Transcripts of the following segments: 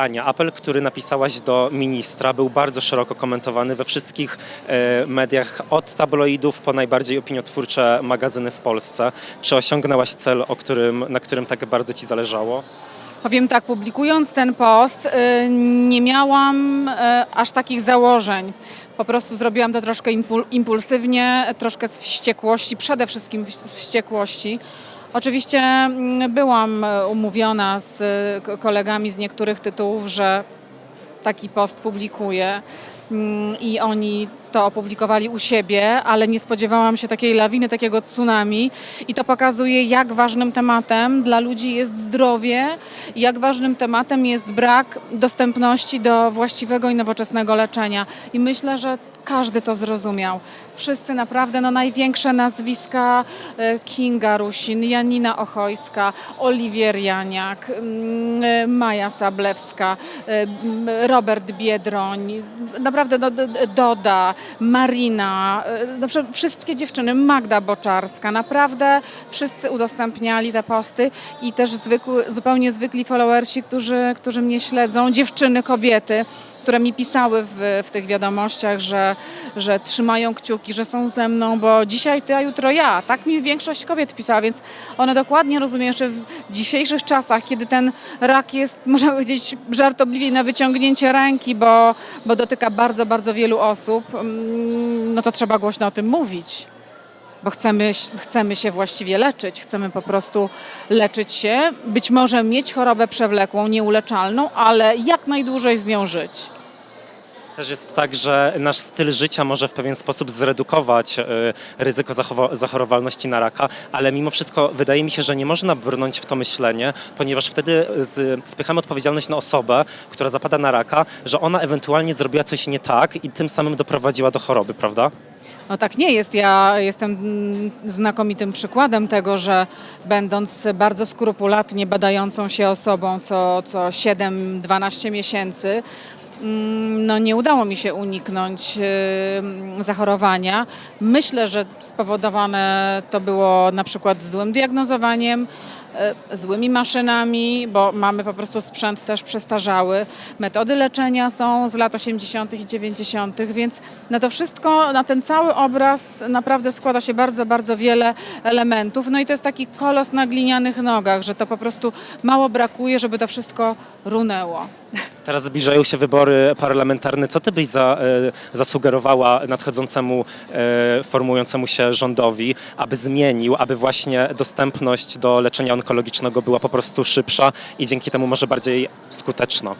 Ania, apel, który napisałaś do ministra, był bardzo szeroko komentowany we wszystkich e, mediach, od tabloidów po najbardziej opiniotwórcze magazyny w Polsce. Czy osiągnęłaś cel, o którym, na którym tak bardzo ci zależało? Powiem tak, publikując ten post, y, nie miałam y, aż takich założeń. Po prostu zrobiłam to troszkę impul- impulsywnie, troszkę z wściekłości, przede wszystkim z wściekłości. Oczywiście mm, byłam y, umówiona z ko- kolegami z niektórych tytułów, że taki post publikuję mm, i oni to opublikowali u siebie, ale nie spodziewałam się takiej lawiny, takiego tsunami i to pokazuje, jak ważnym tematem dla ludzi jest zdrowie jak ważnym tematem jest brak dostępności do właściwego i nowoczesnego leczenia. I myślę, że każdy to zrozumiał. Wszyscy naprawdę, no największe nazwiska e, Kinga Rusin, Janina Ochojska, Oliwier Janiak, mm, e, Maja Sablewska, e, Robert Biedroń, naprawdę no, Doda, Marina, no, wszystkie dziewczyny, Magda Boczarska, naprawdę wszyscy udostępniali te posty i też zwykły, zupełnie zwykli followersi, którzy, którzy mnie śledzą, dziewczyny, kobiety, które mi pisały w, w tych wiadomościach, że, że trzymają kciuki, że są ze mną, bo dzisiaj ty, a jutro ja. Tak mi większość kobiet pisała, więc one dokładnie rozumieją, że w dzisiejszych czasach, kiedy ten rak jest, można powiedzieć, żartobliwie na wyciągnięcie ręki, bo, bo dotyka bardzo, bardzo wielu osób, mm, no to trzeba głośno o tym mówić. Bo chcemy, chcemy się właściwie leczyć, chcemy po prostu leczyć się, być może mieć chorobę przewlekłą, nieuleczalną, ale jak najdłużej z nią żyć. Też jest tak, że nasz styl życia może w pewien sposób zredukować e, ryzyko zachorowalności na raka, ale mimo wszystko wydaje mi się, że nie można brnąć w to myślenie, ponieważ wtedy z, spychamy odpowiedzialność na osobę, która zapada na raka, że ona ewentualnie zrobiła coś nie tak i tym samym doprowadziła do choroby, prawda? No tak nie jest. Ja jestem znakomitym przykładem tego, że będąc bardzo skrupulatnie badającą się osobą co, co 7-12 miesięcy, mm, no nie udało mi się uniknąć y, zachorowania. Myślę, że spowodowane to było na przykład złym diagnozowaniem, złymi maszynami, bo mamy po prostu sprzęt też przestarzały. Metody leczenia są z lat 80. i 90., więc na to wszystko, na ten cały obraz naprawdę składa się bardzo, bardzo wiele elementów. No i to jest taki kolos na glinianych nogach, że to po prostu mało brakuje, żeby to wszystko runęło. Teraz zbliżają się wybory parlamentarne. Co ty byś za, e, zasugerowała nadchodzącemu, e, formującemu się rządowi, aby zmienił, aby właśnie dostępność do leczenia onkologicznego była po prostu szybsza i dzięki temu może bardziej skuteczna?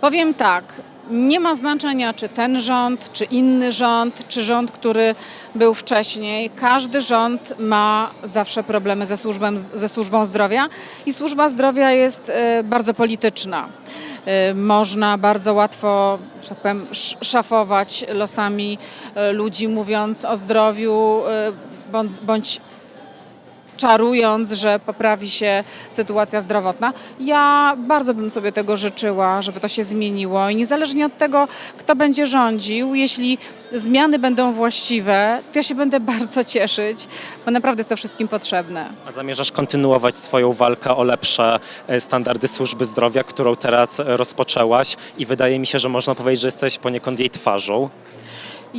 Powiem tak, nie ma znaczenia, czy ten rząd, czy inny rząd, czy rząd, który był wcześniej. Każdy rząd ma zawsze problemy ze, ze służbą zdrowia i służba zdrowia jest e, bardzo polityczna. E, Można bardzo łatwo, że tak powiem, sz- szafować losami e, ludzi, mówiąc o zdrowiu bądź, bądź czarując, że poprawi się sytuacja zdrowotna. Ja bardzo bym sobie tego życzyła, żeby to się zmieniło i niezależnie od tego, kto będzie rządził, jeśli zmiany będą właściwe, to ja się będę bardzo cieszyć, bo naprawdę jest to wszystkim potrzebne. A zamierzasz kontynuować swoją walkę o lepsze e, standardy służby zdrowia, którą teraz e, rozpoczęłaś i wydaje mi się, że można powiedzieć, że jesteś poniekąd jej twarzą.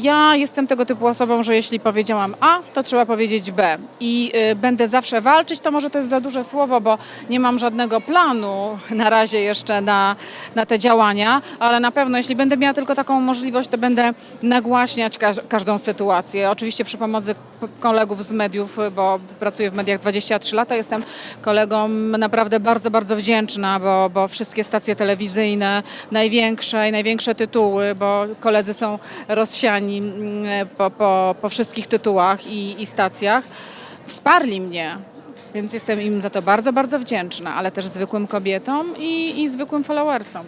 Ja jestem tego typu osobą, że jeśli powiedziałam A, to trzeba powiedzieć B. I y, będę zawsze walczyć, to może to jest za duże słowo, bo nie mam żadnego planu na razie jeszcze na, na te działania, ale na pewno, jeśli będę miała tylko taką możliwość, to będę nagłaśniać każ- każdą sytuację. Oczywiście przy pomocy kolegów z mediów, bo pracuję w mediach 23 lata, jestem kolegom naprawdę bardzo, bardzo wdzięczna, bo, bo wszystkie stacje telewizyjne, największe i największe tytuły, bo koledzy są rozsiani mm, po, po, po wszystkich tytułach i, i stacjach, wsparli mnie. Więc jestem im za to bardzo, bardzo wdzięczna, ale też zwykłym kobietom i, i zwykłym followersom.